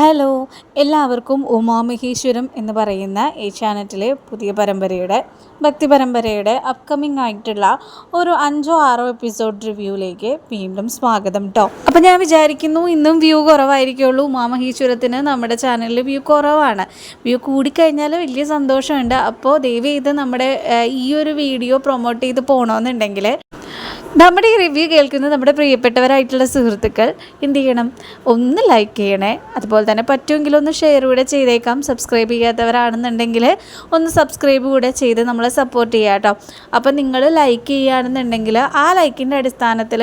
Hello എല്ലാവർക്കും ഉമാമഹേശ്വരം എന്ന് പറയുന്ന ഈ ചാനലിലെ പുതിയ പരമ്പരയുടെ ഭക്തി പരമ്പരയുടെ അപ്കമിങ് ആയിട്ടുള്ള ഒരു അഞ്ചോ ആറോ എപ്പിസോഡ് റിവ്യൂയിലേക്ക് വീണ്ടും സ്വാഗതം കേട്ടോ അപ്പോൾ ഞാൻ വിചാരിക്കുന്നു ഇന്നും വ്യൂ കുറവായിരിക്കുള്ളൂ. ഉമാമഹേശ്വരത്തിന് നമ്മുടെ ചാനലിൽ വ്യൂ കുറവാണ്. വ്യൂ കൂടിക്കഴിഞ്ഞാൽ വലിയ സന്തോഷമുണ്ട്. അപ്പോൾ ദയവ് ഇത് നമ്മുടെ ഈ ഒരു വീഡിയോ പ്രൊമോട്ട് ചെയ്ത് പോകണമെന്നുണ്ടെങ്കിൽ നമ്മുടെ ഈ റിവ്യൂ കേൾക്കുന്ന നമ്മുടെ പ്രിയപ്പെട്ടവരായിട്ടുള്ള സുഹൃത്തുക്കൾ എന്ത് ചെയ്യണം? ഒന്ന് ലൈക്ക് ചെയ്യണേ. അതുപോലെ തന്നെ പറ്റുമെങ്കിൽ ഒന്ന് ഷെയർ കൂടെ ചെയ്തേക്കാം. സബ്സ്ക്രൈബ് ചെയ്യാത്തവരാണെന്നുണ്ടെങ്കിൽ ഒന്ന് സബ്സ്ക്രൈബ് കൂടെ ചെയ്ത് നമ്മളെ സപ്പോർട്ട് ചെയ്യാം കേട്ടോ. അപ്പോൾ നിങ്ങൾ ലൈക്ക് ചെയ്യുകയാണെന്നുണ്ടെങ്കിൽ ആ ലൈക്കിന്റെ അടിസ്ഥാനത്തിൽ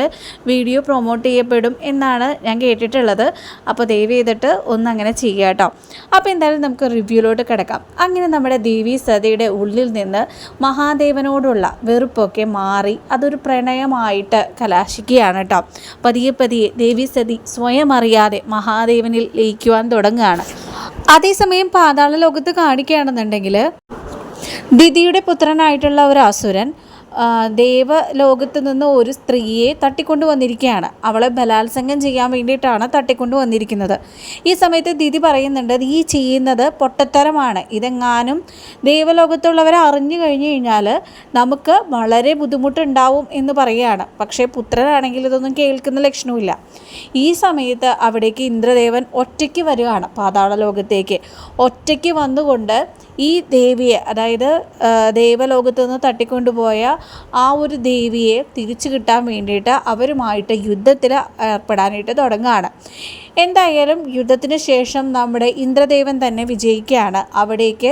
വീഡിയോ പ്രൊമോട്ട് ചെയ്യപ്പെടും എന്നാണ് ഞാൻ കേട്ടിട്ടുള്ളത്. അപ്പോൾ ദയവ് ചെയ്തിട്ട് ഒന്ന് അങ്ങനെ ചെയ്യുക കേട്ടോ. അപ്പോൾ എന്തായാലും നമുക്ക് റിവ്യൂലോട്ട് കിടക്കാം. അങ്ങനെ നമ്മുടെ ദേവി സതിയുടെ ഉള്ളിൽ നിന്ന് മഹാദേവനോടുള്ള വെറുപ്പൊക്കെ മാറി അതൊരു പ്രണയമായിട്ട് കലാശിക്കുകയാണ് കേട്ടോ. പതിയെ പതിയെ ദേവി സതി സ്വയം അറിയാതെ മഹാദേവനിൽ ലയിക്കുവാൻ തുടങ്ങുകയാണ്. അതേസമയം പാതാള ലോകത്ത് കാണിക്കുകയാണെന്നുണ്ടെങ്കിൽ ദിതിയുടെ പുത്രനായിട്ടുള്ള ഒരു അസുരൻ ദേവലോകത്ത് നിന്ന് ഒരു സ്ത്രീയെ തട്ടിക്കൊണ്ടു വന്നിരിക്കുകയാണ് അവളെ ബലാത്സംഗം ചെയ്യാൻ വേണ്ടിയിട്ടാണ് തട്ടിക്കൊണ്ടു വന്നിരിക്കുന്നത് ഈ സമയത്ത് ദിതി പറയുന്നുണ്ട് ഈ ചെയ്യുന്നത് പൊട്ടത്തരമാണ്. ഇതെങ്ങാനും ദേവലോകത്തുള്ളവരെ അറിഞ്ഞു കഴിഞ്ഞു കഴിഞ്ഞാൽ നമുക്ക് വളരെ ബുദ്ധിമുട്ടുണ്ടാവും എന്ന് പറയുകയാണ്. പക്ഷേ പുത്രനാണെങ്കിൽ ഇതൊന്നും കേൾക്കുന്ന ലക്ഷണമില്ല ഈ സമയത്ത് അവിടേക്ക് ഇന്ദ്രദേവൻ ഒറ്റയ്ക്ക് വരികയാണ് പാതാള ലോകത്തേക്ക് ഒറ്റയ്ക്ക് വന്നുകൊണ്ട് ഈ ദേവിയെ അതായത് ദേവലോകത്തു നിന്ന് തട്ടിക്കൊണ്ടുപോയ ആ ഒരു ദേവിയെ തിരിച്ചു കിട്ടാൻ വേണ്ടിയിട്ട് അവരുമായിട്ട് യുദ്ധത്തിൽ ഏർപ്പെടാനായിട്ട് തുടങ്ങുകയാണ്. എന്തായാലും യുദ്ധത്തിന് ശേഷം നമ്മുടെ ഇന്ദ്രദേവൻ തന്നെ വിജയിക്കുകയാണ്. അവിടേക്ക്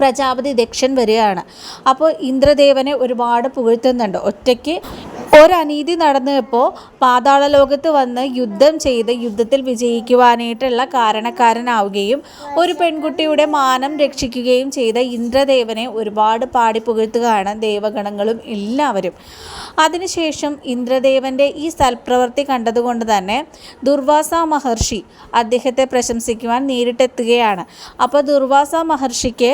പ്രജാപതി ദക്ഷൻ വരികയാണ്. അപ്പോൾ ഇന്ദ്രദേവനെ ഒരുപാട് പുകഴ്ത്തുന്നുണ്ട്. ഒറ്റയ്ക്ക് ഒരനീതി നടന്നപ്പോൾ പാതാള ലോകത്ത് വന്ന് യുദ്ധം ചെയ്ത് യുദ്ധത്തിൽ വിജയിക്കുവാനായിട്ടുള്ള കാരണക്കാരനാവുകയും ഒരു പെൺകുട്ടിയുടെ മാനം രക്ഷിക്കുകയും ചെയ്ത ഇന്ദ്രദേവനെ ഒരുപാട് പാടി പുകഴ്ത്തുകയാണ് ദേവഗണങ്ങളും എല്ലാവരും. അതിനുശേഷം ഇന്ദ്രദേവന്റെ ഈ സൽപ്രവൃത്തി കണ്ടതുകൊണ്ട് തന്നെ ദുർവാസ മഹർഷി അദ്ദേഹത്തെ പ്രശംസിക്കുവാൻ നേരിട്ടെത്തുകയാണ്. അപ്പോൾ ദുർവാസ മഹർഷിക്ക്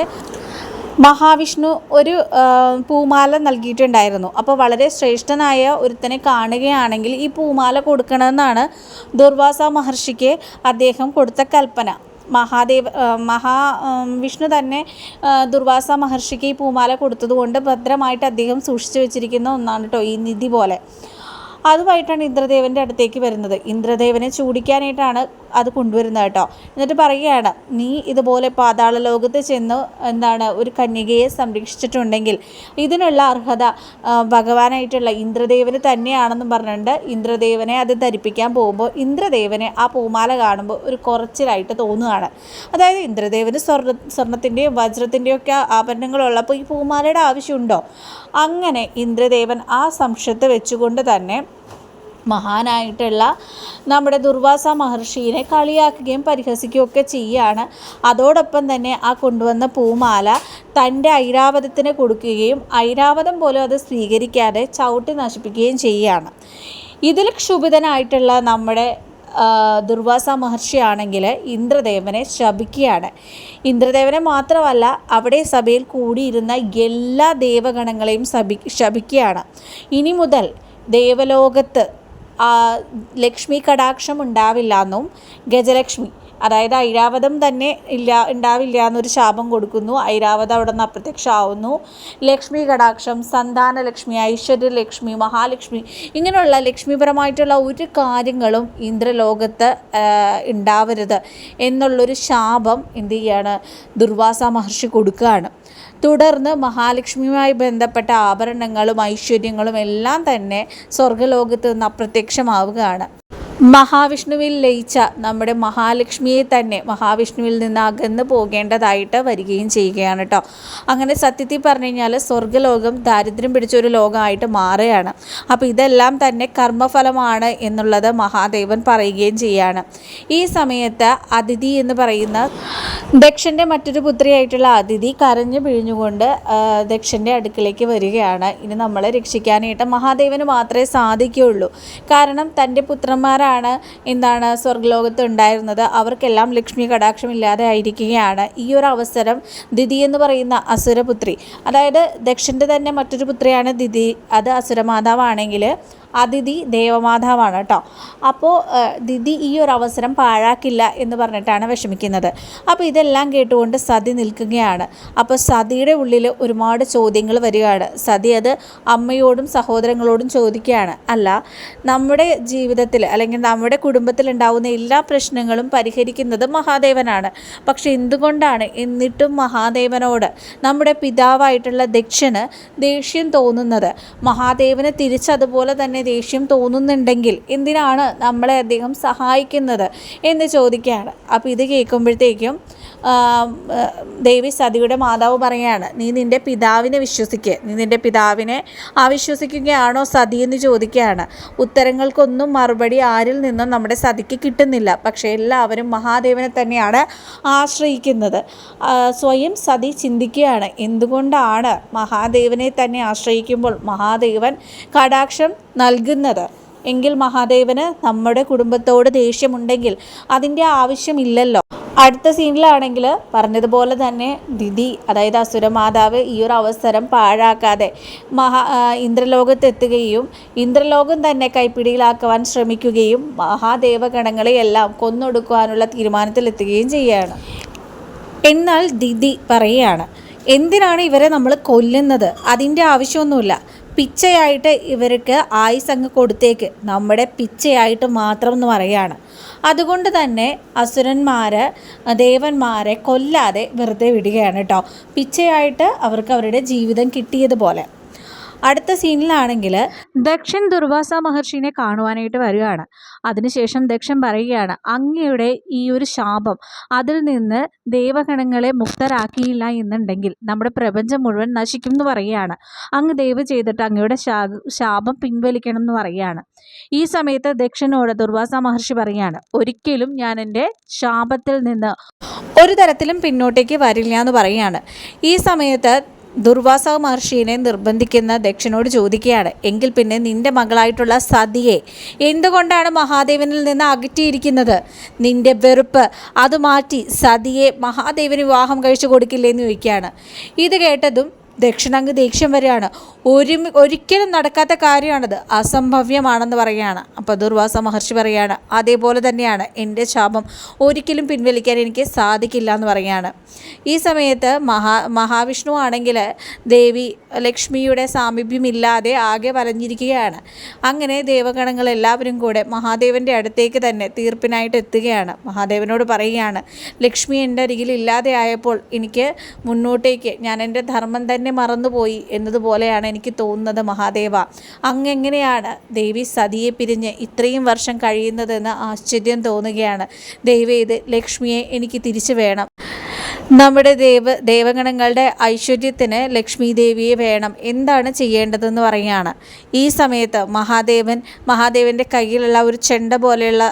മഹാവിഷ്ണു ഒരു പൂമാല നൽകിയിട്ടുണ്ടായിരുന്നു. അപ്പോൾ വളരെ ശ്രേഷ്ഠനായ ഒരുത്തനെ കാണുകയാണെങ്കിൽ ഈ പൂമാല കൊടുക്കണമെന്നാണ് ദുർവാസ മഹർഷിക്ക് അദ്ദേഹം കൊടുത്ത കൽപ്പന. മഹാദേവ് മഹാ വിഷ്ണു തന്നെ ദുർവാസ മഹർഷിക്ക് ഈ പൂമാല കൊടുത്തതുകൊണ്ട് ഭദ്രമായിട്ട് അദ്ദേഹം സൂക്ഷിച്ചു വെച്ചിരിക്കുന്ന ഒന്നാണ് കേട്ടോ ഈ നിധി പോലെ. അതുമായിട്ടാണ് ഇന്ദ്രദേവന്റെ അടുത്തേക്ക് വരുന്നത്. ഇന്ദ്രദേവനെ ചൂടിക്കാനായിട്ടാണ് അത് കൊണ്ടുവരുന്നത് കേട്ടോ. എന്നിട്ട് പറയുകയാണ് നീ ഇതുപോലെ പാതാള ലോകത്ത് ചെന്ന് എന്താണ് ഒരു കന്യകയെ സംരക്ഷിച്ചിട്ടുണ്ടെങ്കിൽ ഇതിനുള്ള അർഹത ഭഗവാനായിട്ടുള്ള ഇന്ദ്രദേവന് തന്നെയാണെന്നും പറഞ്ഞിട്ടുണ്ട്. ഇന്ദ്രദേവനെ അത് ധരിപ്പിക്കാൻ പോകുമ്പോൾ ഇന്ദ്രദേവനെ ആ പൂമാല കാണുമ്പോൾ ഒരു കുറച്ചിലായിട്ട് തോന്നുകയാണ്. അതായത് ഇന്ദ്രദേവന് സ്വർണ സ്വർണത്തിന്റെയും വജ്രത്തിന്റെയും ഒക്കെ ആഭരണങ്ങളുള്ളപ്പോൾ ഈ പൂമാലയുടെ ആവശ്യമുണ്ടോ? അങ്ങനെ ഇന്ദ്രദേവൻ ആ സംശയത്തെ വെച്ചുകൊണ്ട് തന്നെ മഹാനായിട്ടുള്ള നമ്മുടെ ദുർവാസ മഹർഷിയെ കളിയാക്കുകയും പരിഹസിക്കുകയും ഒക്കെ ചെയ്യുകയാണ് അതോടൊപ്പം തന്നെ ആ കൊണ്ടുവന്ന പൂമാല തന്റെ ഐരാവതത്തിന് കൊടുക്കുകയും ഐരാവതം പോലും അത് സ്വീകരിക്കാതെ ചവിട്ടി നശിപ്പിക്കുകയും ചെയ്യുകയാണ് ഇതിൽ ക്ഷുഭിതനായിട്ടുള്ള നമ്മുടെ ദുർവാസ മഹർഷിയാണെങ്കിൽ ഇന്ദ്രദേവനെ ശപിക്കുകയാണ്. ഇന്ദ്രദേവനെ മാത്രമല്ല അവിടെ സഭയിൽ കൂടിയിരുന്ന എല്ലാ ദേവഗണങ്ങളെയും ശപി ശപിക്കുകയാണ്. ഇനി മുതൽ ദേവലോകത്ത് ലക്ഷ്മി കടാക്ഷം ഉണ്ടാവില്ല എന്നും ഗജലക്ഷ്മി അതായത് ഐരാവതം തന്നെ ഇല്ല ഉണ്ടാവില്ല എന്നൊരു ശാപം കൊടുക്കുന്നു. ഐരാവതം അവിടെ നിന്ന് അപ്രത്യക്ഷമാവുന്നു. ലക്ഷ്മി കടാക്ഷം സന്താനലക്ഷ്മി ഐശ്വര്യലക്ഷ്മി മഹാലക്ഷ്മി ഇങ്ങനെയുള്ള ലക്ഷ്മിപരമായിട്ടുള്ള ഒരു കാര്യങ്ങളും ഇന്ദ്രലോകത്ത് ഉണ്ടാവരുത് എന്നുള്ളൊരു ശാപം എന്ത് ചെയ്യാണ്? ദുർവാസ മഹർഷി കൊടുക്കുകയാണ്. തുടർന്ന് മഹാലക്ഷ്മിയുമായി ബന്ധപ്പെട്ട ആഭരണങ്ങളും ഐശ്വര്യങ്ങളും എല്ലാം തന്നെ സ്വർഗലോകത്ത് നിന്ന് അപ്രത്യക്ഷമാവുകയാണ്. മഹാവിഷ്ണുവിൽ ലയിച്ച നമ്മുടെ മഹാലക്ഷ്മിയെ തന്നെ മഹാവിഷ്ണുവിൽ നിന്ന് അകന്ന് പോകേണ്ടതായിട്ട് വരികയും ചെയ്യുകയാണ് കേട്ടോ അങ്ങനെ സത്യത്തിൽ പറഞ്ഞു കഴിഞ്ഞാൽ സ്വർഗലോകം ദാരിദ്ര്യം പിടിച്ച ഒരു ലോകമായിട്ട് മാറുകയാണ്. അപ്പോൾ ഇതെല്ലാം തന്നെ കർമ്മഫലമാണ് എന്നുള്ളത് മഹാദേവൻ പറയുകയും ചെയ്യാണ്. ഈ സമയത്ത് അതിഥി എന്ന് പറയുന്ന ദക്ഷന്റെ മറ്റൊരു പുത്രിയായിട്ടുള്ള അതിഥി കരഞ്ഞു പിഴിഞ്ഞുകൊണ്ട് ദക്ഷന്റെ അടുക്കിലേക്ക് വരികയാണ്. ഇനി നമ്മളെ രക്ഷിക്കാനായിട്ട് മഹാദേവന് മാത്രമേ സാധിക്കുകയുള്ളൂ. കാരണം തന്റെ പുത്രന്മാരാണ് എന്താണ് സ്വർഗലോകത്ത് ഉണ്ടായിരുന്നത്? അവർക്കെല്ലാം ലക്ഷ്മി കടാക്ഷമില്ലാതെ ആയിരിക്കുകയാണ്. ഈ ഒരു അവസരം ദിതി എന്ന് പറയുന്ന അസുരപുത്രി. അതായത് ദക്ഷന്റെ തന്നെ മറ്റൊരു പുത്രിയാണ് ദിതി. അത് അസുരമാതാവാണെങ്കിൽ അതിഥി ദേവമാതാവാണ് കേട്ടോ. അപ്പോൾ ദിതി ഈ ഒരു അവസരം പാഴാക്കില്ല എന്ന് പറഞ്ഞിട്ടാണ് വിഷമിക്കുന്നത്. അപ്പോൾ ഇതെല്ലാം കേട്ടുകൊണ്ട് സതി നിൽക്കുകയാണ്. അപ്പോൾ സതിയുടെ ഉള്ളിൽ ഒരുപാട് ചോദ്യങ്ങൾ വരികയാണ്. സതി അത് അമ്മയോടും സഹോദരങ്ങളോടും ചോദിക്കുകയാണ്. അല്ല നമ്മുടെ ജീവിതത്തിൽ അല്ലെങ്കിൽ നമ്മുടെ കുടുംബത്തിൽ ഉണ്ടാവുന്ന എല്ലാ പ്രശ്നങ്ങളും പരിഹരിക്കുന്നത് മഹാദേവനാണ്. പക്ഷെ എന്തുകൊണ്ടാണ് എന്നിട്ടും മഹാദേവനോട് നമ്മുടെ പിതാവായിട്ടുള്ള ദക്ഷന് ദേഷ്യം തോന്നുന്നത്? മഹാദേവന് തിരിച്ചതുപോലെ തന്നെ ദേഷ്യം തോന്നുന്നുണ്ടെങ്കിൽ എന്തിനാണ് നമ്മളെ അദ്ദേഹം സഹായിക്കുന്നത് എന്ന് ചോദിക്കുകയാണ്. അപ്പോൾ ഇത് കേൾക്കുമ്പോഴത്തേക്കും ദേവി സതിയുടെ മാതാവ് പറയുകയാണ് നീ നിന്റെ പിതാവിനെ വിശ്വസിക്കുക നീ നിന്റെ പിതാവിനെ അവിശ്വസിക്കുകയാണോ സതി എന്ന് ചോദിക്കുകയാണ്. ഉത്തരങ്ങൾക്കൊന്നും മറുപടി ആരിൽ നിന്നും നമ്മുടെ സതിക്ക് കിട്ടുന്നില്ല. പക്ഷേ എല്ലാവരും മഹാദേവനെ തന്നെയാണ് ആശ്രയിക്കുന്നത്. സ്വയം സതി ചിന്തിക്കുകയാണ് എന്തുകൊണ്ടാണ് മഹാദേവനെ തന്നെ ആശ്രയിക്കുമ്പോൾ മഹാദേവൻ കടാക്ഷം നൽകുന്നത്? എങ്കിൽ മഹാദേവന് നമ്മുടെ കുടുംബത്തോട് ദേഷ്യമുണ്ടെങ്കിൽ അതിന്റെ ആവശ്യമില്ലല്ലോ. അടുത്ത സീനിലാണെങ്കിൽ പറഞ്ഞതുപോലെ തന്നെ ദിദി അതായത് അസുരമാതാവ് ഈ ഒരു അവസരം പാഴാക്കാതെ മഹാ ഇന്ദ്രലോകത്തെത്തുകയും ഇന്ദ്രലോകം തന്നെ കൈപ്പിടിയിലാക്കുവാൻ ശ്രമിക്കുകയും മഹാദേവഗണങ്ങളെയെല്ലാം കൊന്നൊടുക്കുവാനുള്ള തീരുമാനത്തിലെത്തുകയും ചെയ്യുകയാണ് എന്നാൽ ദിദി പറയുകയാണ് എന്തിനാണ് ഇവരെ നമ്മൾ കൊല്ലുന്നത്? അതിന്റെ ആവശ്യമൊന്നുമില്ല. പിച്ചയായിട്ട് ഇവർക്ക് ആയുസ് അങ്ങ് കൊടുത്തേക്ക്. നമ്മുടെ പിച്ചയായിട്ട് മാത്രം എന്ന് പറയുകയാണ്. അതുകൊണ്ട് തന്നെ അസുരന്മാർ ദേവന്മാരെ കൊല്ലാതെ വെറുതെ വിടുകയാണ് കേട്ടോ പിച്ചയായിട്ട് അവർക്ക് അവരുടെ ജീവിതം കിട്ടിയതുപോലെ. അടുത്ത സീനിലാണെങ്കിൽ ദക്ഷൻ ദുർവാസ മഹർഷിനെ കാണുവാനായിട്ട് വരികയാണ്. അതിനുശേഷം ദക്ഷൻ പറയുകയാണ് അങ്ങയുടെ ഈ ഒരു ശാപം അതിൽ നിന്ന് ദേവഗണങ്ങളെ മുക്തരാക്കിയില്ല എന്നുണ്ടെങ്കിൽ നമ്മുടെ പ്രപഞ്ചം മുഴുവൻ നശിക്കും എന്ന് പറയുകയാണ്. അങ്ങ് ദയവ് ചെയ്തിട്ട് അങ്ങയുടെ ശാപം പിൻവലിക്കണം എന്ന് പറയുകയാണ്. ഈ സമയത്ത് ദക്ഷനോട് ദുർവാസ മഹർഷി പറയുകയാണ് ഒരിക്കലും ഞാൻ എന്റെ ശാപത്തിൽ നിന്ന് ഒരു തരത്തിലും പിന്നോട്ടേക്ക് വരില്ല എന്ന് പറയുകയാണ്. ഈ സമയത്ത് ദുർവാസ മഹർഷിയെ നിർബന്ധിക്കുന്ന ദക്ഷനോട് ചോദിക്കുകയാണ്. എങ്കിൽ പിന്നെ നിന്റെ മകളായിട്ടുള്ള സതിയെ എന്തുകൊണ്ടാണ് മഹാദേവനിൽ നിന്ന് അകറ്റിയിരിക്കുന്നത്? നിന്റെ വെറുപ്പ് അത് മാറ്റി സതിയെ മഹാദേവന് വിവാഹം കഴിച്ചു കൊടുക്കില്ലേ എന്ന് ചോദിക്കുകയാണ്. ഇത് കേട്ടതും ദക്ഷിണാംഗ് ദേഷ്യം വരെയാണ്. ഒരു ഒരിക്കലും നടക്കാത്ത കാര്യമാണത്. അസംഭവ്യമാണെന്ന് പറയുകയാണ്. അപ്പോൾ ദുർവാസ മഹർഷി പറയുകയാണ് അതേപോലെ തന്നെയാണ് എന്റെ ശാപം. ഒരിക്കലും പിൻവലിക്കാൻ എനിക്ക് സാധിക്കില്ല എന്ന് പറയുകയാണ്. ഈ സമയത്ത് മഹാ മഹാവിഷ്ണു ആണെങ്കിൽ ദേവി ലക്ഷ്മിയുടെ സാമീപ്യമില്ലാതെ ആകെ വലഞ്ഞിരിക്കുകയാണ്. അങ്ങനെ ദേവഗണങ്ങൾ എല്ലാവരും കൂടെ മഹാദേവന്റെ അടുത്തേക്ക് തന്നെ തീർപ്പിനായിട്ട് എത്തുകയാണ്. മഹാദേവനോട് പറയുകയാണ് ലക്ഷ്മി എന്റെ അരികിൽ ഇല്ലാതെ ആയപ്പോൾ എനിക്ക് മുന്നോട്ടേക്ക് ഞാൻ എന്റെ ധർമ്മം തന്നെ മറന്നുപോയി എന്നതുപോലെയാണ് എനിക്ക് തോന്നുന്നത് മഹാദേവ. അങ്ങെങ്ങനെയാണ് ദേവി സതിയെ പിരിഞ്ഞ് ഇത്രയും വർഷം കഴിയുന്നതെന്ന് ആശ്ചര്യം തോന്നുകയാണ്. ദൈവം ഇത് ലക്ഷ്മിയെ എനിക്ക് തിരിച്ചു വേണം. നമ്മുടെ ദേവ ദേവഗണങ്ങളുടെ ഐശ്വര്യത്തിന് ലക്ഷ്മി ദേവിയെ വേണം. എന്താണ് ചെയ്യേണ്ടതെന്ന് പറയുകയാണ്. ഈ സമയത്ത് മഹാദേവൻ മഹാദേവന്റെ കയ്യിലുള്ള ഒരു ചെണ്ട പോലെയുള്ള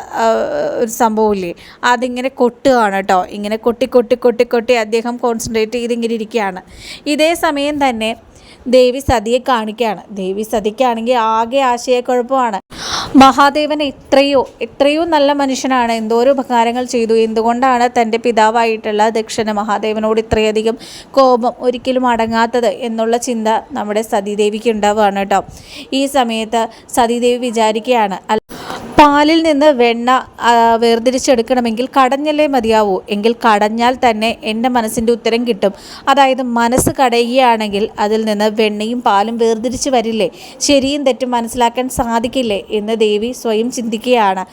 ഒരു സംഭവമില്ലേ? അതിങ്ങനെ കൊട്ടുകയാണ് കേട്ടോ. ഇങ്ങനെ കൊട്ടി കൊട്ടി കൊട്ടി കൊട്ടി അദ്ദേഹം കോൺസെൻട്രേറ്റ് ചെയ്തിങ്ങനെ ഇരിക്കുകയാണ്. ഇതേ സമയം തന്നെ ദേവി സതിയെ കാണിക്കുകയാണ്. ദേവി സതിക്കാണെങ്കിൽ ആകെ ആശയക്കുഴപ്പമാണ്. മഹാദേവൻ എത്രയോ എത്രയോ നല്ല മനുഷ്യനാണ്. എന്തോരോ ഉപകാരങ്ങൾ ചെയ്തു. എന്തുകൊണ്ടാണ് തന്റെ പിതാവായിട്ടുള്ള ദക്ഷന് മഹാദേവനോട് ഇത്രയധികം കോപം ഒരിക്കലും അടങ്ങാത്തത് എന്നുള്ള ചിന്ത നമ്മുടെ സതീദേവിക്ക് ഉണ്ടാവുകയാണ് കേട്ടോ. ഈ സമയത്ത് സതീദേവി വിചാരിക്കുകയാണ് പാലിൽ നിന്ന് വെണ്ണ വേർതിരിച്ചെടുക്കണമെങ്കിൽ കടഞ്ഞല്ലേ മതിയാവൂ. എങ്കിൽ കടഞ്ഞാൽ തന്നെ എന്റെ മനസ്സിന്റെ ഉത്തരം കിട്ടും. അതായത് മനസ്സ് കടയുകയാണെങ്കിൽ അതിൽ നിന്ന് വെണ്ണയും പാലും വേർതിരിച്ച് വരില്ലേ? ശരിയും തെറ്റും മനസ്സിലാക്കാൻ സാധിക്കില്ലേ? എന്ന് ദേവി സ്വയം ചിന്തിക്കുകയാണ്.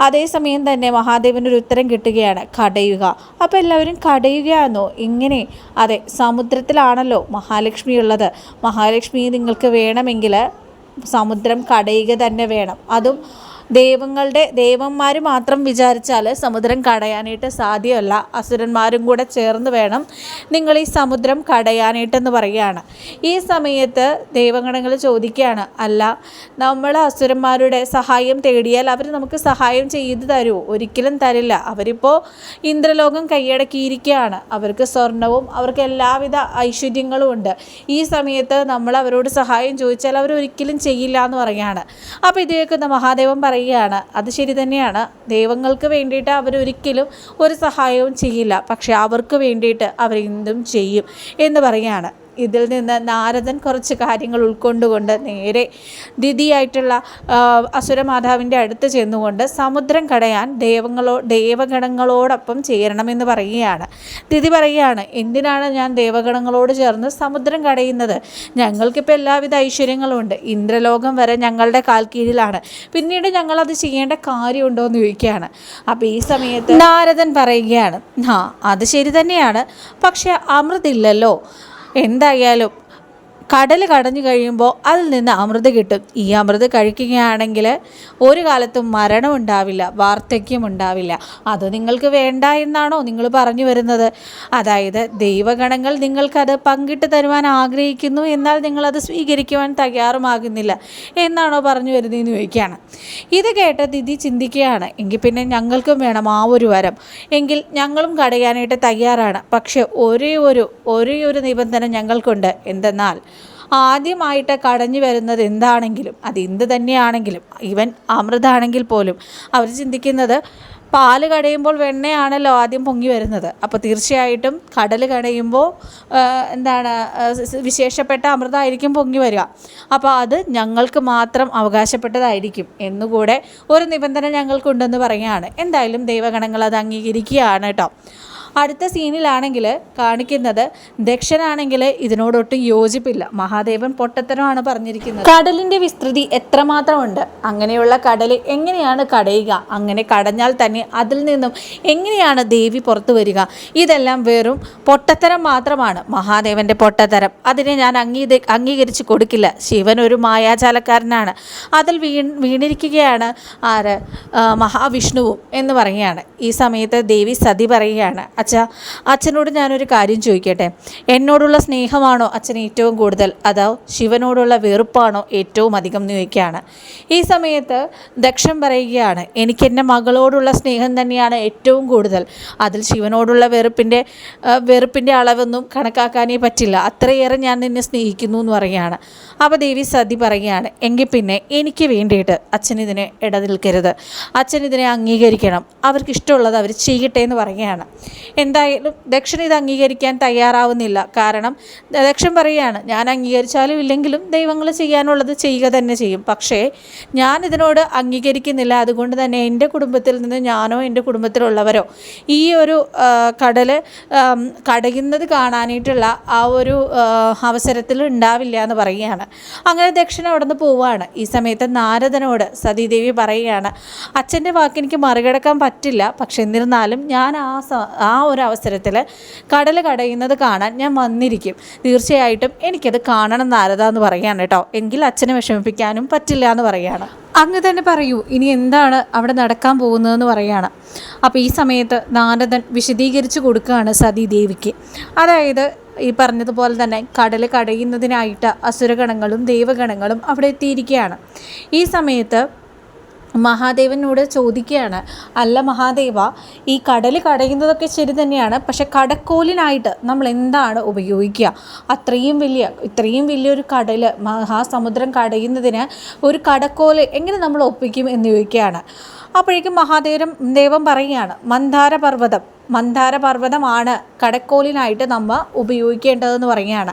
അതേസമയം തന്നെ മഹാദേവനൊരു ഉത്തരം കിട്ടുകയാണ്. കടയുക. അപ്പോൾ എല്ലാവരും കടയുകയാണോ ഇങ്ങനെ. അതെ സമുദ്രത്തിലാണല്ലോ മഹാലക്ഷ്മി ഉള്ളത് മഹാലക്ഷ്മി നിങ്ങൾക്ക് വേണമെങ്കിൽ സമുദ്രം കടയുക തന്നെ വേണം. അതും ദൈവങ്ങളുടെ ദൈവന്മാർ മാത്രം വിചാരിച്ചാൽ സമുദ്രം കടയാനായിട്ട് സാധ്യമല്ല. അസുരന്മാരും കൂടെ ചേർന്ന് വേണം നിങ്ങൾ ഈ സമുദ്രം കടയാനായിട്ടെന്ന് പറയുകയാണ്. ഈ സമയത്ത് ദൈവഗണങ്ങൾ ചോദിക്കുകയാണ് അല്ല നമ്മൾ അസുരന്മാരുടെ സഹായം തേടിയാൽ അവർ നമുക്ക് സഹായം ചെയ്തു തരുമോ ഒരിക്കലും തരില്ല. അവരിപ്പോൾ ഇന്ദ്രലോകം കൈയടക്കിയിരിക്കുകയാണ്. അവർക്ക് സ്വർണവും അവർക്ക് എല്ലാവിധ ഐശ്വര്യങ്ങളും ഉണ്ട്. ഈ സമയത്ത് നമ്മൾ അവരോട് സഹായം ചോദിച്ചാൽ അവർ ഒരിക്കലും ചെയ്യില്ല എന്ന് പറയുകയാണ്. അപ്പോൾ ഇതേക്കുന്ന മഹാദേവൻ പറയും പറയുകയാണ്. അത് ശരി തന്നെയാണ്. ദൈവങ്ങൾക്ക് വേണ്ടിയിട്ട് അവരൊരിക്കലും ഒരു സഹായവും ചെയ്യില്ല. പക്ഷേ അവർക്ക് വേണ്ടിയിട്ട് അവരെന്തും ചെയ്യും എന്ന് പറയുകയാണ്. ഇതിൽ നിന്ന് നാരദൻ കുറച്ച് കാര്യങ്ങൾ ഉൾക്കൊണ്ടുകൊണ്ട് നേരെ ദിതിയായിട്ടുള്ള അസുരമാതാവിന്റെ അടുത്ത് ചെന്നുകൊണ്ട് സമുദ്രം കടയാൻ ദേവങ്ങളോ ദേവഗണങ്ങളോടൊപ്പം ചേരണമെന്ന് പറയുകയാണ്. ദിതി പറയുകയാണ് എന്തിനാണ് ഞാൻ ദേവഗണങ്ങളോട് ചേർന്ന് സമുദ്രം കടയുന്നത്? ഞങ്ങൾക്കിപ്പോൾ എല്ലാവിധ ഐശ്വര്യങ്ങളും ഉണ്ട് ഇന്ദ്രലോകം വരെ ഞങ്ങളുടെ കാൽ കീഴിലാണ്. പിന്നീട് ഞങ്ങളത് ചെയ്യേണ്ട കാര്യമുണ്ടോ എന്ന് ചോദിക്കുകയാണ്. അപ്പോൾ ഈ സമയത്ത് നാരദൻ പറയുകയാണ് ആ അത് ശരി തന്നെയാണ്. പക്ഷേ അമൃതില്ലല്ലോ എന്തായാലും കടൽ കടഞ്ഞു കഴിയുമ്പോൾ അതിൽ നിന്ന് അമൃത് കിട്ടും. ഈ അമൃത് കഴിക്കുകയാണെങ്കിൽ ഒരു കാലത്തും മരണം ഉണ്ടാവില്ല വാർദ്ധക്യം ഉണ്ടാവില്ല. അത് നിങ്ങൾക്ക് വേണ്ട എന്നാണോ നിങ്ങൾ പറഞ്ഞു വരുന്നത്. അതായത് ദൈവഗണങ്ങൾ നിങ്ങൾക്കത് പങ്കിട്ട് തരുവാൻ ആഗ്രഹിക്കുന്നു എന്നാൽ നിങ്ങളത് സ്വീകരിക്കുവാൻ തയ്യാറുമാകുന്നില്ല എന്നാണോ പറഞ്ഞു വരുന്നതെന്ന് ചോദിക്കുകയാണ്. ഇത് കേട്ട് ദിതി ചിന്തിക്കുകയാണ്. എങ്കിൽ പിന്നെ ഞങ്ങൾക്കും വേണം ആ ഒരു വരം. എങ്കിൽ ഞങ്ങളും കടയാനായിട്ട് തയ്യാറാണ്. പക്ഷേ ഒരേ ഒരു ഒരേ ഒരു നിബന്ധന ഞങ്ങൾക്കുണ്ട്. എന്തെന്നാൽ ആദ്യമായിട്ട് കടഞ്ഞു വരുന്നത് എന്താണെങ്കിലും അത് എന്ത് തന്നെയാണെങ്കിലും ഈവൻ അമൃതാണെങ്കിൽ പോലും അവർ ചിന്തിക്കുന്നത് പാൽ കടയുമ്പോൾ വെണ്ണയാണല്ലോ ആദ്യം പൊങ്ങി വരുന്നത്. അപ്പോൾ തീർച്ചയായിട്ടും കടൽ കടയുമ്പോൾ എന്താണ് വിശേഷപ്പെട്ട അമൃതമായിരിക്കും പൊങ്ങി വരിക. അപ്പോൾ അത് ഞങ്ങൾക്ക് മാത്രം അവകാശപ്പെട്ടതായിരിക്കും എന്നുകൂടെ ഒരു നിബന്ധന ഞങ്ങൾക്കുണ്ടെന്ന് പറയുകയാണ്. എന്തായാലും ദൈവഗണങ്ങൾ അത് അംഗീകരിക്കുകയാണ് കേട്ടോ. അടുത്ത സീനിലാണെങ്കിൽ കാണിക്കുന്നത് ദക്ഷനാണെങ്കിൽ ഇതിനോടൊട്ടും യോജിപ്പില്ല. മഹാദേവൻ പൊട്ടത്തരമാണ് പറഞ്ഞിരിക്കുന്നത്. കടലിന്റെ വിസ്തൃതി എത്രമാത്രമുണ്ട്? അങ്ങനെയുള്ള കടൽ എങ്ങനെയാണ് കടയുക? അങ്ങനെ കടഞ്ഞാൽ തന്നെ അതിൽ നിന്നും എങ്ങനെയാണ് ദേവി പുറത്തു വരിക? ഇതെല്ലാം വെറും പൊട്ടത്തരം മാത്രമാണ്. മഹാദേവന്റെ പൊട്ടത്തരം. അതിനെ ഞാൻ അംഗീത അംഗീകരിച്ച് കൊടുക്കില്ല. ശിവൻ ഒരു മായാജാലക്കാരനാണ്. അതിൽ വീൺ വീണിരിക്കുകയാണ് ആര്? മഹാവിഷ്ണുവും എന്ന് പറയുകയാണ്. ഈ സമയത്ത് ദേവി സതി പറയുകയാണ്. അച്ഛ അച്ഛനോട് ഞാനൊരു കാര്യം ചോദിക്കട്ടെ? എന്നോടുള്ള സ്നേഹമാണോ അച്ഛൻ ഏറ്റവും കൂടുതൽ? അതോ ശിവനോടുള്ള വെറുപ്പാണോ ഏറ്റവും അധികം എന്ന് ചോദിക്കുകയാണ്. ഈ സമയത്ത് ദക്ഷൻ പറയുകയാണ് എനിക്ക് എന്റെ മകളോടുള്ള സ്നേഹം തന്നെയാണ് ഏറ്റവും കൂടുതൽ. അതിൽ ശിവനോടുള്ള വെറുപ്പിന്റെ വെറുപ്പിന്റെ അളവൊന്നും കണക്കാക്കാനേ പറ്റില്ല. അത്രയേറെ ഞാൻ നിന്നെ സ്നേഹിക്കുന്നു എന്ന് പറയുകയാണ്. അപ്പോൾ ദേവി സതി പറയുകയാണ് എങ്കിൽ പിന്നെ എനിക്ക് വേണ്ടിയിട്ട് അച്ഛനിതിനെ ഇടനിൽക്കരുത്. അച്ഛനിതിനെ അംഗീകരിക്കണം. അവർക്കിഷ്ടമുള്ളത് അവർ ചെയ്യട്ടെ എന്ന് പറയുകയാണ്. എന്തായാലും ദക്ഷൻ ഇത് അംഗീകരിക്കാൻ തയ്യാറാവുന്നില്ല. കാരണം ദക്ഷൻ പറയുകയാണ് ഞാൻ അംഗീകരിച്ചാലും ഇല്ലെങ്കിലും ദൈവങ്ങൾ ചെയ്യാനുള്ളത് ചെയ്യുക തന്നെ ചെയ്യും. പക്ഷേ ഞാൻ ഇതിനോട് അംഗീകരിക്കുന്നില്ല. അതുകൊണ്ട് തന്നെ എന്റെ കുടുംബത്തിൽ നിന്ന് ഞാനോ എന്റെ കുടുംബത്തിലുള്ളവരോ ഈ ഒരു കടൽ കടയുന്നത് കാണാനായിട്ടുള്ള ആ ഒരു അവസരത്തിൽ ഉണ്ടാവില്ല എന്ന് പറയുകയാണ്. അങ്ങനെ ദക്ഷൻ അവിടെ നിന്ന് പോവുകയാണ് ഈ സമയത്ത് നാരദനോട് സതീദേവി പറയുകയാണ് അച്ഛന്റെ വാക്ക് എനിക്ക് മറികടക്കാൻ പറ്റില്ല. പക്ഷെ എന്നിരുന്നാലും ഞാൻ ആ ആ ഒരു അവസരത്തിൽ കടൽ കടയുന്നത് കാണാൻ ഞാൻ വന്നിരിക്കും. തീർച്ചയായിട്ടും എനിക്കത് കാണണം നാരദ എന്ന് പറയുകയാണ് കേട്ടോ. എങ്കിൽ അച്ഛനെ വിഷമിപ്പിക്കാനും പറ്റില്ല എന്ന് പറയുകയാണ്. അങ്ങ് തന്നെ പറയൂ ഇനി എന്താണ് അവിടെ നടക്കാൻ പോകുന്നതെന്ന് പറയാണ് അപ്പോൾ ഈ സമയത്ത് നാരദൻ വിശദീകരിച്ചു കൊടുക്കുകയാണ് സതീദേവിക്ക് അതായത് ഈ പറഞ്ഞതുപോലെ തന്നെ കടൽ കടയുന്നതിനായിട്ട് അസുരഗണങ്ങളും ദൈവഗണങ്ങളും അവിടെ എത്തിയിരിക്കുകയാണ്. ഈ സമയത്ത് മഹാദേവനോട് ചോദിക്കുകയാണ് അല്ല മഹാദേവ ഈ കടൽ കടയുന്നതൊക്കെ ശരി തന്നെയാണ് പക്ഷെ കടക്കോലിനായിട്ട് നമ്മൾ എന്താണ് ഉപയോഗിക്കുക? അത്രയും വലിയ ഇത്രയും വലിയൊരു കടൽ മഹാസമുദ്രം കടയുന്നതിന് ഒരു കടക്കോൽ എങ്ങനെ നമ്മൾ ഒപ്പിക്കും? എന്ന് ചോദിക്കുകയാണ്. അപ്പോഴേക്കും മഹാദേവൻ ദേവം പറയുകയാണ് മന്ദാര പർവതം മന്ദാര പർവതമാണ് കടക്കോലിനായിട്ട് നമ്മൾ ഉപയോഗിക്കേണ്ടതെന്ന് പറയുകയാണ്.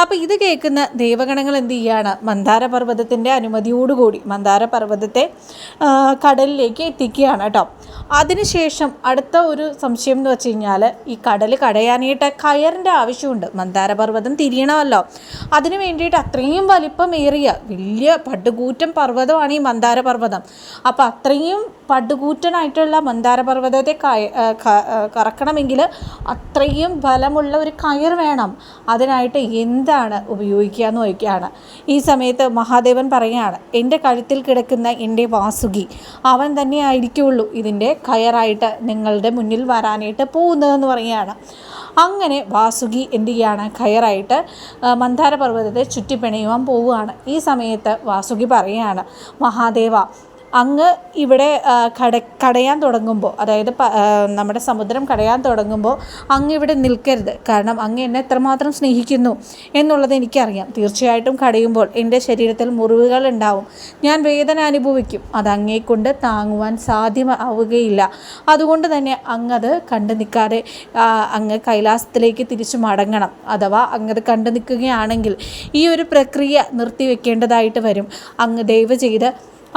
അപ്പോൾ ഇത് കേൾക്കുന്ന ദേവഗണങ്ങൾ എന്ത് ചെയ്യുകയാണ് മന്ദാര പർവതത്തിന്റെ അനുമതിയോടുകൂടി മന്ദാര പർവതത്തെ കടലിലേക്ക് എത്തിക്കുകയാണ് കേട്ടോ. അതിനുശേഷം അടുത്ത ഒരു സംശയം എന്ന് വെച്ച് കഴിഞ്ഞാൽ ഈ കടൽ കടയാനായിട്ട് കയറിന്റെ ആവശ്യമുണ്ട്. മന്ദാര പർവതം തിരിയണമല്ലോ. അതിനു വേണ്ടിയിട്ട് അത്രയും വലിപ്പമേറിയ വലിയ പടുകൂറ്റൻ പർവതമാണ് ഈ മന്ദാര പർവതം അപ്പോൾ അത്രയും പടുകൂറ്റനായിട്ടുള്ള മന്ദാര പർവതത്തെ കറക്കണമെങ്കിൽ അത്രയും ഫലമുള്ള ഒരു കയർ വേണം. അതിനായിട്ട് എന്താണ് ഉപയോഗിക്കുക എന്ന് ചോദിക്കുകയാണ്. ഈ സമയത്ത് മഹാദേവൻ പറയുകയാണ് എന്റെ കഴുത്തിൽ കിടക്കുന്ന എന്റെ വാസുകി അവൻ തന്നെ ആയിരിക്കുള്ളൂ ഇതിന്റെ കയറായിട്ട് നിങ്ങളുടെ മുന്നിൽ വരാനായിട്ട് പോകുന്നതെന്ന് പറയുകയാണ്. അങ്ങനെ വാസുകി എന്ത് ചെയ്യുകയാണ് കയറായിട്ട് മന്ദാര പർവതത്തെ ചുറ്റിപ്പിണയുവാൻ പോവുകയാണ്. ഈ സമയത്ത് വാസുകി പറയുകയാണ് മഹാദേവ അങ്ങ് ഇവിടെ കട കടയാൻ തുടങ്ങുമ്പോൾ അതായത് നമ്മുടെ സമുദ്രം കടയാൻ തുടങ്ങുമ്പോൾ അങ്ങ് ഇവിടെ നിൽക്കരുത്. കാരണം അങ്ങ് എന്നെ എത്രമാത്രം സ്നേഹിക്കുന്നു എന്നുള്ളത് എനിക്കറിയാം. തീർച്ചയായിട്ടും കടയുമ്പോൾ എന്റെ ശരീരത്തിൽ മുറിവുകൾ ഉണ്ടാവും. ഞാൻ വേദന അനുഭവിക്കും. അത് അങ്ങേക്കൊണ്ട് താങ്ങുവാൻ സാധ്യമാവുകയില്ല. അതുകൊണ്ട് തന്നെ അങ്ങത് കണ്ടു നിൽക്കാതെ അങ്ങ് കൈലാസത്തിലേക്ക് തിരിച്ചു മടങ്ങണം. അഥവാ അങ്ങത് കണ്ടു നിൽക്കുകയാണെങ്കിൽ ഈ ഒരു പ്രക്രിയ നിർത്തിവെക്കേണ്ടതായിട്ട് വരും. അങ്ങ് ദയവ് ചെയ്ത്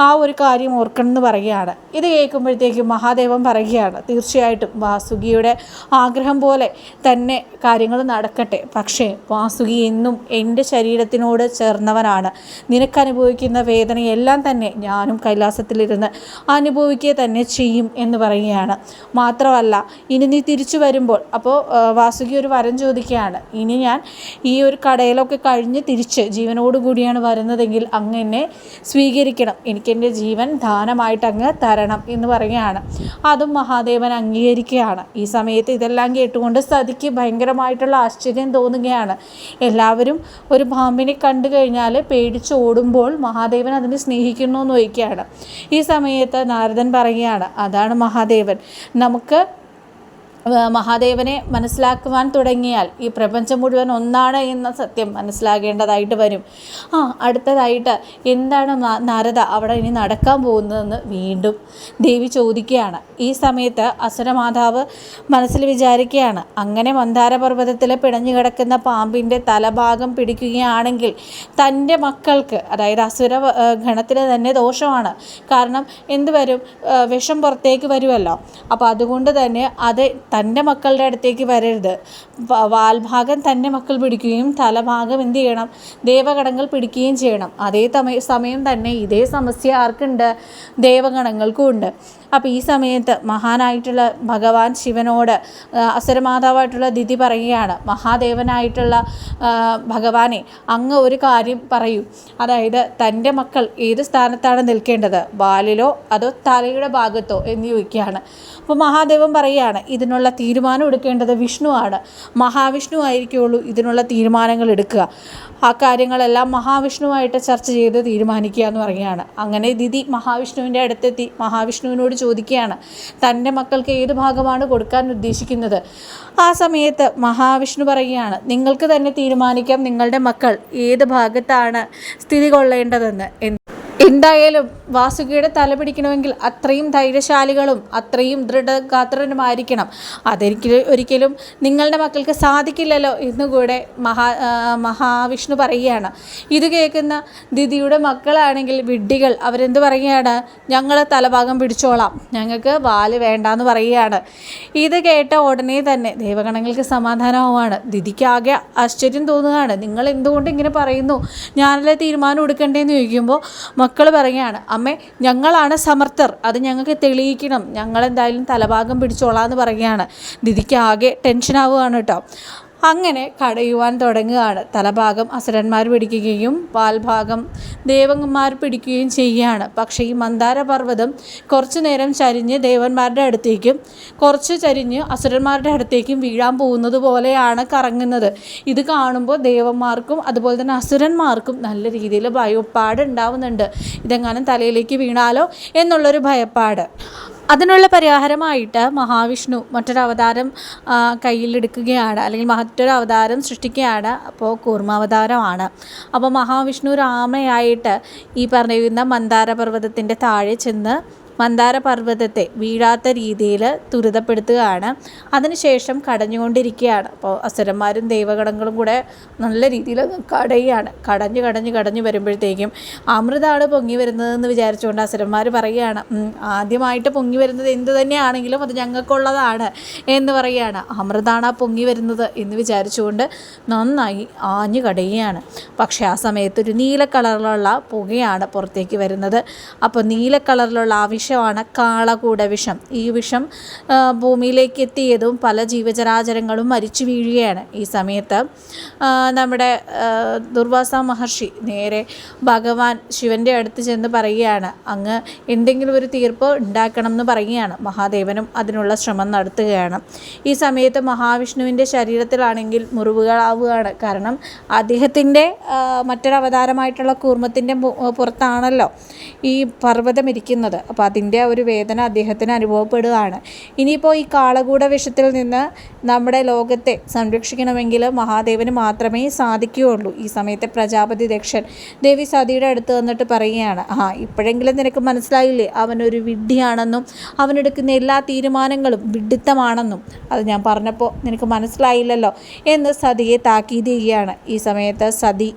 ആ ഒരു കാര്യം ഓർക്കണം എന്ന് പറയുകയാണ്. ഇത് കേൾക്കുമ്പോഴത്തേക്കും മഹാദേവൻ പറയുകയാണ് തീർച്ചയായിട്ടും വാസുകിയുടെ ആഗ്രഹം പോലെ തന്നെ കാര്യങ്ങൾ നടക്കട്ടെ. പക്ഷേ വാസുകി എന്നും എന്റെ ശരീരത്തിനോട് ചേർന്നവനാണ്. നിനക്ക് അനുഭവിക്കുന്ന വേദനയെല്ലാം തന്നെ ഞാനും കൈലാസത്തിലിരുന്ന് അനുഭവിക്കുക തന്നെ ചെയ്യും എന്ന് പറയുകയാണ്. മാത്രമല്ല ഇനി നീ തിരിച്ചു വരുമ്പോൾ അപ്പോൾ വാസുകി ഒരു വരം ചോദിക്കുകയാണ് ഇനി ഞാൻ ഈ ഒരു കടയിലൊക്കെ കഴിഞ്ഞ് തിരിച്ച് ജീവനോടുകൂടിയാണ് വരുന്നതെങ്കിൽ അങ്ങ് എന്നെ സ്വീകരിക്കണം. എനിക്ക് എന്റെ ജീവൻ ദാനമായിട്ട് അങ്ങ് തരണം എന്ന് പറയുകയാണ്. അതും മഹാദേവൻ അംഗീകരിക്കുകയാണ്. ഈ സമയത്ത് ഇതെല്ലാം കേട്ടുകൊണ്ട് സതിക്ക് ഭയങ്കരമായിട്ടുള്ള ആശ്ചര്യം തോന്നുകയാണ്. എല്ലാവരും ഒരു പാമ്പിനെ കണ്ടു കഴിഞ്ഞാൽ പേടിച്ച് ഓടുമ്പോൾ മഹാദേവൻ അതിനെ സ്നേഹിക്കുന്നു എന്ന് ചോദിക്കുകയാണ് ഈ സമയത്ത് നാരദൻ പറയുകയാണ് അതാണ് മഹാദേവൻ. നമുക്ക് മഹാദേവനെ മനസ്സിലാക്കുവാൻ തുടങ്ങിയാൽ ഈ പ്രപഞ്ചം മുഴുവൻ ഒന്നാണ് എന്ന സത്യം മനസ്സിലാകേണ്ടതായിട്ട് വരും. ആ അടുത്തതായിട്ട് എന്താണ് നാരദ അവിടെ ഇനി നടക്കാൻ പോകുന്നതെന്ന് വീണ്ടും ദേവി ചോദിക്കുകയാണ്. ഈ സമയത്ത് അസുരമാതാവ് മനസ്സിൽ വിചാരിക്കുകയാണ് അങ്ങനെ മന്ദാര പർവതത്തിൽ പിണഞ്ഞുകിടക്കുന്ന പാമ്പിന്റെ തലഭാഗം പിടിക്കുകയാണെങ്കിൽ തന്റെ മക്കൾക്ക് അതായത് അസുര ഗണത്തിന് തന്നെ ദോഷമാണ്. കാരണം എന്ത് വരും? വിഷം പുറത്തേക്ക് വരുമല്ലോ. അപ്പോൾ അതുകൊണ്ട് തന്നെ അത് തന്റെ മക്കളുടെ അടുത്തേക്ക് വരരുത്. വാൽഭാഗം തന്റെ മക്കൾ പിടിക്കുകയും തലഭാഗം എന്ത് ചെയ്യണം? ദേവഗണങ്ങൾ പിടിക്കുകയും ചെയ്യണം. അതേ സമയം തന്നെ ഇതേ സമസ്യ ആർക്കുണ്ട്? ദേവഗണങ്ങൾക്കും ഉണ്ട്. അപ്പോൾ ഈ സമയത്ത് മഹാനായിട്ടുള്ള ഭഗവാൻ ശിവനോട് അസുരമാതാവായിട്ടുള്ള ദിതി പറയുകയാണ് മഹാദേവനായിട്ടുള്ള ഭഗവാനെ അങ്ങ് ഒരു കാര്യം പറയൂ. അതായത് തന്റെ മക്കൾ ഏത് സ്ഥാനത്താണ് നിൽക്കേണ്ടത്? വാലിലോ അതോ തലയുടെ ഭാഗത്തോ എന്ന് ചോദിക്കുകയാണ്. അപ്പോൾ മഹാദേവൻ പറയുകയാണ് ഇതിനുള്ള തീരുമാനം എടുക്കേണ്ടത് വിഷ്ണുവാണ്. മഹാവിഷ്ണു ആയിരിക്കുള്ളൂ ഇതിനുള്ള തീരുമാനങ്ങൾ എടുക്കുക. ആ കാര്യങ്ങളെല്ലാം മഹാവിഷ്ണുവായിട്ട് ചർച്ച ചെയ്ത് തീരുമാനിക്കുക എന്ന് പറയുകയാണ്. അങ്ങനെ ദിതി മഹാവിഷ്ണുവിന്റെ അടുത്തെത്തി മഹാവിഷ്ണുവിനോട് ചോദിക്കുകയാണ് തന്റെ മക്കൾക്ക് ഏത് ഭാഗമാണ് കൊടുക്കാൻ ഉദ്ദേശിക്കുന്നത്? ആ സമയത്ത് മഹാവിഷ്ണു പറയുകയാണ് നിങ്ങൾക്ക് തന്നെ തീരുമാനിക്കാം നിങ്ങളുടെ മക്കൾ ഏത് ഭാഗത്താണ് സ്ഥിതി കൊള്ളേണ്ടതെന്ന്. എന്തായാലും വാസുകിയുടെ തല പിടിക്കണമെങ്കിൽ അത്രയും ധൈര്യശാലികളും അത്രയും ദൃഢഗാത്രനുമായിരിക്കണം. അതൊരിക്കലും ഒരിക്കലും നിങ്ങളുടെ മക്കൾക്ക് സാധിക്കില്ലല്ലോ എന്നുകൂടെ മഹാ മഹാവിഷ്ണു പറയുകയാണ്. ഇത് കേൾക്കുന്ന ദിദിയുടെ മക്കളാണെങ്കിൽ വിഡ്ഢികൾ അവരെന്ത് പറയുകയാണ്? ഞങ്ങൾ തലഭാഗം പിടിച്ചോളാം. ഞങ്ങൾക്ക് വാൽ വേണ്ടാന്ന് പറയുകയാണ്. ഇത് കേട്ട ഉടനെ തന്നെ ദേവഗണങ്ങൾക്ക് സമാധാനവുമാണ് ദിദിക്കാകെ ആശ്ചര്യം തോന്നുകയാണ്. നിങ്ങൾ എന്തുകൊണ്ട് ഇങ്ങനെ പറയുന്നു? ഞാനല്ലേ തീരുമാനം എടുക്കണ്ടേന്ന് ചോദിക്കുമ്പോൾ മക്കൾ പറയുകയാണ് അമ്മേ ഞങ്ങളാണ് സമർത്ഥർ. അത് ഞങ്ങൾക്ക് തെളിയിക്കണം. ഞങ്ങളെന്തായാലും തലഭാഗം പിടിച്ചോളാം എന്ന് പറയുകയാണ്. ദിദിക്ക് ആകെ ടെൻഷനാവുകയാണ് കേട്ടോ. അങ്ങനെ കടയുവാൻ തുടങ്ങുകയാണ്. തലഭാഗം അസുരന്മാർ പിടിക്കുകയും വാൽഭാഗം ദേവന്മാർ പിടിക്കുകയും ചെയ്യുകയാണ്. പക്ഷേ ഈ മന്ദാര പർവതം കുറച്ചു നേരം ചരിഞ്ഞ് ദേവന്മാരുടെ അടുത്തേക്കും കുറച്ച് ചരിഞ്ഞ് അസുരന്മാരുടെ അടുത്തേക്കും വീഴാൻ പോകുന്നത് പോലെയാണ് കറങ്ങുന്നത്. ഇത് കാണുമ്പോൾ ദേവന്മാർക്കും അതുപോലെ തന്നെ അസുരന്മാർക്കും നല്ല രീതിയിൽ ഭയപ്പാട് ഉണ്ടാവുന്നുണ്ട് ഇതെങ്ങാനും തലയിലേക്ക് വീണാലോ എന്നുള്ളൊരു ഭയപ്പാട്. അതിനുള്ള പരിഹാരമായിട്ട് മഹാവിഷ്ണു മറ്റൊരു അവതാരം കയ്യിലെടുക്കുകയാണ്. അല്ലെങ്കിൽ മറ്റൊരു അവതാരം സൃഷ്ടിക്കുകയാണ്. അപ്പോൾ കൂർമാവതാരമാണ്. അപ്പോൾ മഹാവിഷ്ണു രാമയായിട്ട് ഈ പറയുന്ന മന്ദാര പർവതത്തിന്റെ താഴെ ചെന്ന് മന്ദാര പർവതത്തെ വീഴാത്ത രീതിയിൽ ത്വരിതപ്പെടുത്തുകയാണ് അതിനുശേഷം കടഞ്ഞുകൊണ്ടിരിക്കുകയാണ്. അപ്പോൾ അസുരന്മാരും ദൈവഗണങ്ങളും കൂടെ നല്ല രീതിയിൽ കടയുകയാണ്. കടഞ്ഞു കടഞ്ഞു കടഞ്ഞു വരുമ്പോഴത്തേക്കും അമൃതാണ് പൊങ്ങി വരുന്നതെന്ന് വിചാരിച്ചുകൊണ്ട് അസുരന്മാർ പറയുകയാണ് ആദ്യമായിട്ട് പൊങ്ങി വരുന്നത് എന്ത് തന്നെയാണെങ്കിലും അത് ഞങ്ങൾക്കുള്ളതാണ് എന്ന് പറയുകയാണ്. അമൃതാണ് ആ പൊങ്ങി വരുന്നത് എന്ന് വിചാരിച്ചുകൊണ്ട് നന്നായി ആഞ്ഞു കടയുകയാണ്. പക്ഷേ ആ സമയത്ത് ഒരു നീല കളറിലുള്ള പുകയാണ് പുറത്തേക്ക് വരുന്നത്. അപ്പോൾ നീല കളറിലുള്ള ആ വിഷം വിഷമാണ് കാളകൂട വിഷം. ഈ വിഷം ഭൂമിയിലേക്ക് എത്തിയതും പല ജീവചരാചരങ്ങളും മരിച്ചു വീഴുകയാണ്. ഈ സമയത്ത് നമ്മുടെ ദുർവാസ മഹർഷി നേരെ ഭഗവാൻ ശിവന്റെ അടുത്ത് ചെന്ന് പറയുകയാണ് അങ്ങ് എന്തെങ്കിലും ഒരു തീർപ്പ് ഉണ്ടാക്കണം എന്ന് പറയുകയാണ്. മഹാദേവനും അതിനുള്ള ശ്രമം നടത്തുകയാണ്. ഈ സമയത്ത് മഹാവിഷ്ണുവിന്റെ ശരീരത്തിലാണെങ്കിൽ മുറിവുകളാവുകയാണ്. കാരണം അദ്ദേഹത്തിന്റെ മറ്റൊരവതാരമായിട്ടുള്ള കൂർമ്മത്തിന്റെ പുറത്താണല്ലോ ഈ പർവതം ഇരിക്കുന്നത്. അപ്പോൾ അതിന്റെ ഒരു വേദന അദ്ദേഹത്തിന് അനുഭവപ്പെടുകയാണ്. ഇനിയിപ്പോൾ ഈ കാളകൂട വിഷത്തിൽ നിന്ന് നമ്മുടെ ലോകത്തെ സംരക്ഷിക്കണമെങ്കിൽ മഹാദേവന് മാത്രമേ സാധിക്കുകയുള്ളൂ. ഈ സമയത്തെ പ്രജാപതി ദക്ഷൻ ദേവി സതിയുടെ അടുത്ത് വന്നിട്ട് പറയുകയാണ് ആ ഇപ്പോഴെങ്കിലും നിനക്ക് മനസ്സിലായില്ലേ? അവനൊരു വിഡ്ഢിയാണെന്നും അവനെടുക്കുന്ന എല്ലാ തീരുമാനങ്ങളും വിഡ്ഢിത്തമാണെന്നും അത് ഞാൻ പറഞ്ഞപ്പോൾ നിനക്ക് മനസ്സിലായില്ലല്ലോ? എന്ന് സതിയെ താക്കീത് ചെയ്യുകയാണ്. ഈ സമയത്ത് സതി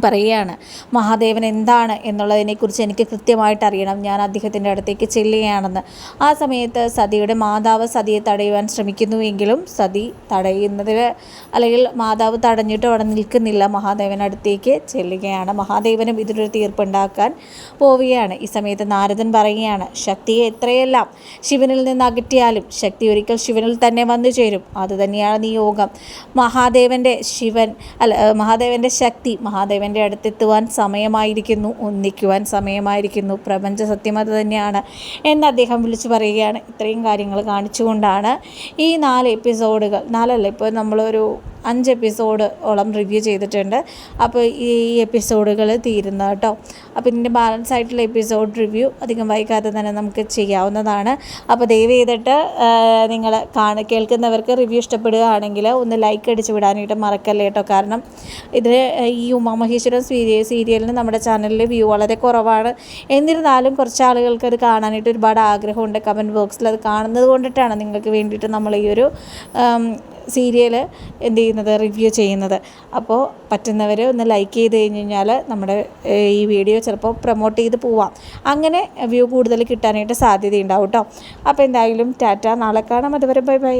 പറയുകയാണ് മഹാദേവൻ എന്താണ് എന്നുള്ളതിനെക്കുറിച്ച് എനിക്ക് കൃത്യമായിട്ട് അറിയണം ഞാൻ അദ്ദേഹത്തിന്റെ അടുത്തേക്ക് ചെല്ലുകയാണെന്ന്. ആ സമയത്ത് സതിയുടെ മാതാവ് സതിയെ തടയുവാൻ ശ്രമിക്കുന്നുവെങ്കിലും സതി തടയുന്നതിൽ അല്ലെങ്കിൽ മാതാവ് തടഞ്ഞിട്ട് അവിടെ നിൽക്കുന്നില്ല. മഹാദേവൻ അടുത്തേക്ക് ചെല്ലുകയാണ്. മഹാദേവനും ഇതിനൊരു തീർപ്പുണ്ടാക്കാൻ പോവുകയാണ്. ഈ സമയത്ത് നാരദൻ പറയുകയാണ് ശക്തിയെ എത്രയെല്ലാം ശിവനിൽ നിന്ന് അകറ്റിയാലും ശക്തി ഒരിക്കൽ ശിവനിൽ തന്നെ വന്നു ചേരും. അതുതന്നെയാണ് നിയോഗം. മഹാദേവന്റെ ശിവൻ അല്ല മഹാദേവന്റെ ശക്തി മഹാദേവന്റെ അടുത്തെത്തുവാൻ സമയമായിരിക്കുന്നു ഒന്നിക്കുവാൻ സമയമായിരിക്കുന്നു. പ്രപഞ്ച സത്യമത തന്നെയാണ് എന്ന് അദ്ദേഹം വിളിച്ചു പറയുകയാണ്. ഇത്രയും കാര്യങ്ങൾ കാണിച്ചുകൊണ്ടാണ് ഈ നാല് എപ്പിസോഡുകൾ നാലല്ല ഇപ്പോൾ നമ്മളൊരു അഞ്ച് എപ്പിസോഡ് ഓളം റിവ്യൂ ചെയ്തിട്ടുണ്ട്. അപ്പോൾ ഈ എപ്പിസോഡുകൾ തീരുന്ന കേട്ടോ. അപ്പോൾ ഇതിന്റെ ബാലൻസ് ആയിട്ടുള്ള എപ്പിസോഡ് റിവ്യൂ അധികം വൈകാതെ തന്നെ നമുക്ക് ചെയ്യാവുന്നതാണ്. അപ്പോൾ ദയവ് ചെയ്തിട്ട് നിങ്ങൾ കാണ കേൾക്കുന്നവർക്ക് റിവ്യൂ ഇഷ്ടപ്പെടുകയാണെങ്കിൽ ഒന്ന് ലൈക്ക് അടിച്ച് വിടാനായിട്ട് മറക്കല്ലേ കേട്ടോ. കാരണം ഇത് ഈ ഉമാമഹേശ്വരം സീരിയൽ സീരിയലിന് നമ്മുടെ ചാനലിൽ വ്യൂ വളരെ കുറവാണ്. എന്നിരുന്നാലും കുറച്ച് ആളുകൾക്ക് അത് കാണാനായിട്ട് ഒരുപാട് ആഗ്രഹമുണ്ട്. കമന്റ് ബോക്സിൽ അത് കാണുന്നത് കൊണ്ടിട്ടാണ് നിങ്ങൾക്ക് വേണ്ടിയിട്ട് നമ്മൾ ഈ ഒരു സീരിയൽ എന്ത് ചെയ്യുന്നത് റിവ്യൂ ചെയ്യുന്നത്. അപ്പോൾ പറ്റുന്നവർ ഒന്ന് ലൈക്ക് ചെയ്ത് കഴിഞ്ഞ് കഴിഞ്ഞാൽ നമ്മുടെ ഈ വീഡിയോ ചിലപ്പോൾ പ്രൊമോട്ട് ചെയ്ത് പോവാം. അങ്ങനെ വ്യൂ കൂടുതൽ കിട്ടാനായിട്ട് സാധ്യതയുണ്ടാവും കേട്ടോ അപ്പോൾ എന്തായാലും ടാറ്റ. നാളെ കാണാം. അതുവരെ ബൈ ബൈ.